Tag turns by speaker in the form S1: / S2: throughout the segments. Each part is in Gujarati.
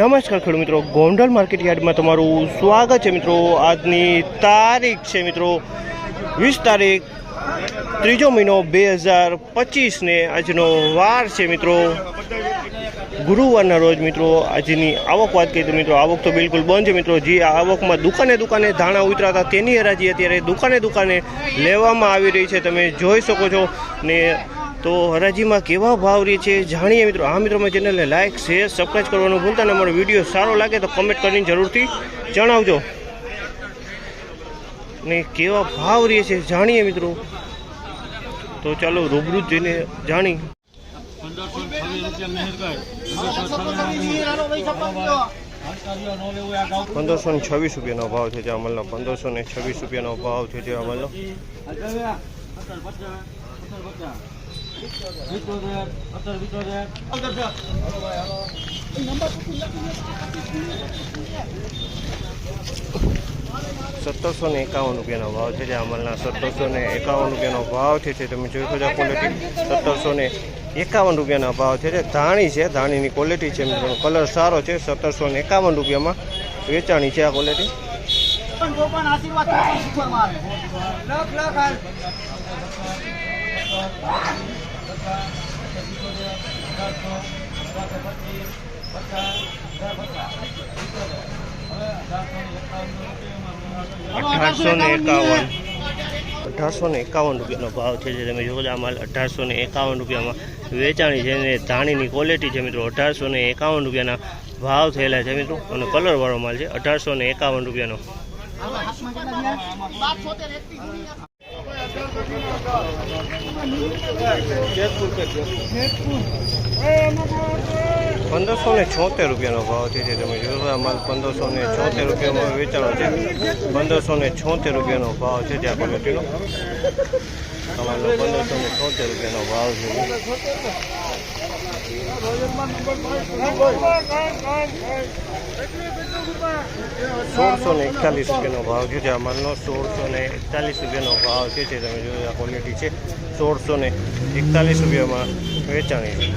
S1: નમસ્કાર ખેડૂત મિત્રો, ગોંડલ માર્કેટ યાર્ડમાં તમારું સ્વાગત છે મિત્રો. આજની તારીખ છે મિત્રો, વીસ તારીખ, ત્રીજો મહિનો બે હજાર પચીસને આજનો વાર છે મિત્રો. ગુરુવારના રોજ મિત્રો, આજની આવક વાત કરીએ તો મિત્રો, આવક તો બિલકુલ બંધ છે મિત્રો. જે આવકમાં દુકાને દુકાને ધાણા ઉતરાતા તેની હરાજી અત્યારે દુકાને દુકાને લેવામાં આવી રહી છે. તમે જોઈ શકો છો ને તો હરાજીમાં કેવા ભાવ રહે છે જાણીએ મિત્રો. આ મિત્રો, મારી ચેનલને લાઇક શેર સબસ્ક્રાઈબ કરવાનું ભૂલતા ને. અમારો વીડિયો સારો લાગે તો કમેન્ટ કરીને જરૂરથી જણાવજો. ને કેવા ભાવ રહે છે જાણીએ મિત્રો. તો ચાલો રૂબરૂ જઈને જાણી.
S2: પંદરસો
S1: ને છવ્વીસ રૂપિયાનો ભાવ છે જે અમલનો. પંદરસો ને છવ્વીસ રૂપિયાનો ભાવ છે જે અમલનો. સત્તરસો ને એકાવન રૂપિયાનો ભાવ છે જે અમલના સત્તરસો ને એકાવન રૂપિયાનો ભાવ છે. તમે જોઈ શકો છો ક્વોલિટી સત્તરસો ને એકાવન રૂપિયાના ભાવ છે. જે ધાણી છે, ધાણીની ક્વોલિટી છે કલર સારો છે. સત્તરસો ને એકાવન રૂપિયામાં વેચાણી છે આ ક્વોલિટી અઢારસો ને એકાવન. અઢારસો ને એકાવન રૂપિયાનો ભાવ છે જે તમે આ માલ અઢારસો ને એકાવન રૂપિયામાં વેચાણી છે અને ધાણીની ક્વોલિટી છે મિત્રો, અઢારસો ને એકાવન રૂપિયાના ભાવ થયેલા છે મિત્રો. અને કલરવાળો માલ છે, અઢારસો ને એકાવન રૂપિયાનો. પંદરસો ને છોતેર રૂપિયાનો ભાવ છે તમે જોયો આ માલ પંદરસો ને છોતેર રૂપિયામાં વેચાણો છે. પંદરસો ને છોતેર રૂપિયાનો ભાવ છે આ ક્વોલિટીનો તમારો પંદરસો ને છોતેર રૂપિયાનો ભાવ છે. સોળસો ને એકતાલીસ રૂપિયાનો ભાવ છે. જે આ માલનો સોળસો ને એકતાલીસ રૂપિયાનો ભાવ છે. જે તમે જોયો આ ક્વોલિટી છે. સોળસો ને એકતાલીસ રૂપિયામાં વેચાણી છે.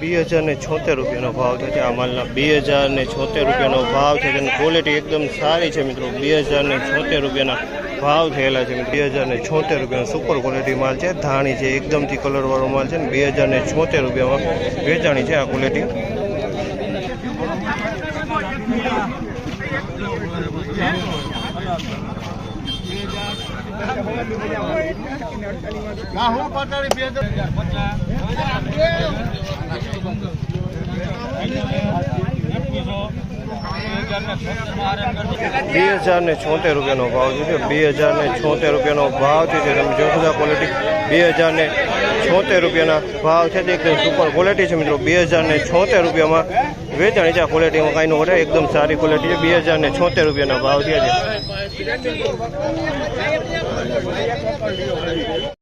S1: બે હજાર ને છોતેર રૂપિયાનો ભાવ છે. ત્યાં માલના બે હજાર ને છોતેર રૂપિયાનો ભાવ છે. તેની ક્વોલિટી એકદમ સારી છે મિત્રો. બે હજાર ને છોતેર રૂપિયાના ભાવ થયેલા છે બે હજાર ને છોતેર રૂપિયાનો સુપર ક્વોલિટી માલ છે. ધાણી છે, એકદમથી કલરવાળો માલ છે. ને બે હજાર ને છોતેર રૂપિયામાં વેચાણી છે આ ક્વોલિટી બે હજાર ને છોતેર રૂપિયાનો ભાવ છે. બે હજાર ને છોતેર રૂપિયાનો ભાવ છે. જે તમે જોશો છો ક્વોલિટી બે હજાર ને છોતેર રૂપિયાના ભાવ છે. તે એકદમ સુપર ક્વોલિટી છે મિત્રો. બે હજાર ને છોતેર રૂપિયામાં વેચાણી છે. ક્વોલિટીમાં કાંઈ નો એકદમ સારી ક્વોલિટી છે. બે હજાર ને છોતેર રૂપિયાના ભાવ છે.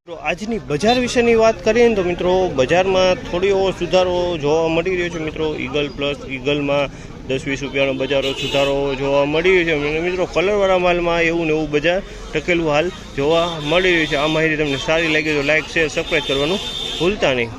S1: મિત્રો, આજની બજાર વિશેની વાત કરીએ ને તો મિત્રો, બજારમાં થોડી એવો સુધારો જોવા મળી રહ્યો છે. મિત્રો ઈગલ પ્લસ ઈગલમાં દસ, વીસ રૂપિયાનો બજારો સુધારો જોવા મળી રહ્યો છે. મિત્રો, કલરવાળા માલમાં એવું ને એવું બજાર ટકેલું હાલ જોવા મળી રહ્યું છે. આ માહિતી તમને સારી લાગી તો લાઇક શેર સબસ્ક્રાઈબ કરવાનું ભૂલતા નહીં.